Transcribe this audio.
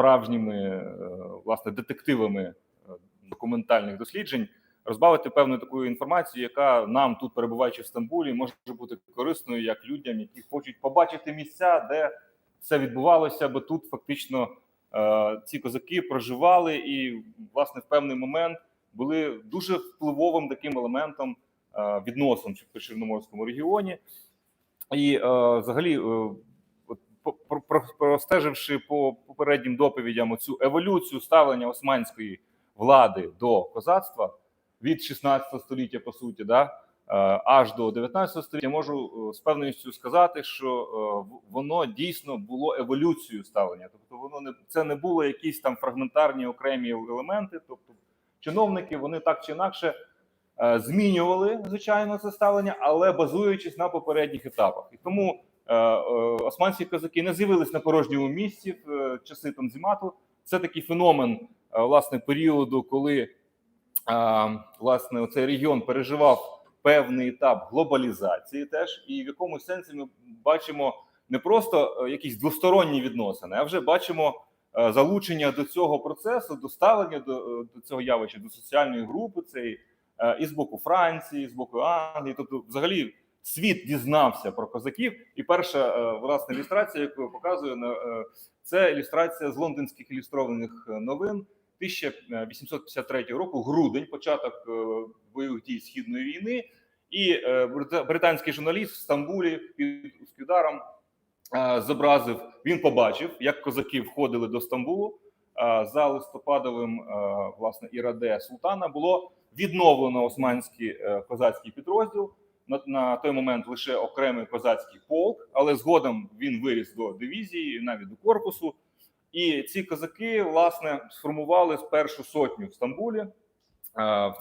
справжніми е, власне детективами е, документальних досліджень, розбавити певну таку інформацію, яка нам тут, перебуваючи в Стамбулі, може бути корисною як людям, які хочуть побачити місця, де все відбувалося, бо тут фактично е, ці козаки проживали і, власне, в певний момент були дуже впливовим таким елементом відносин в Чорноморському регіоні. І е, взагалі, от, по- про- про- простеживши по попереднім доповідям цю еволюцію ставлення османської влади до козацтва від 16 століття, по суті, да, е, аж до 19 століття, можу е, з певністю сказати, що е, воно дійсно було еволюцією ставлення. Тобто, воно не це не було якісь там фрагментарні окремі елементи. Тобто, чиновники вони так чи інакше змінювали звичайно це ставлення, але базуючись на попередніх етапах. І тому османські козаки не з'явились на порожньому місці в е, часи Танзімату. Це такий феномен е, власне періоду, коли е, власне цей регіон переживав певний етап глобалізації, теж і в якомусь сенсі ми бачимо не просто е, якісь двосторонні відносини, а вже бачимо е, залучення до цього процесу, до ставлення до, е, до цього явища, до соціальної групи цієї е, і з боку Франції, і з боку Англії. Тобто, взагалі, світ дізнався про козаків. І перша е, власне ілюстрація, яку показую, е, це ілюстрація з лондонських ілюстрованих е, новин 1853 року, грудень, початок бойових дій східної війни. І британський журналіст в Стамбулі під Скюдаром е, зобразив. Він побачив, як козаки входили до Стамбулу. За листопадовим власне іраде султана було відновлено османський козацький підрозділ. На, на той момент лише окремий козацький полк, але згодом він виріс до дивізії, навіть до корпусу. І ці козаки власне сформували першу сотню в Стамбулі. В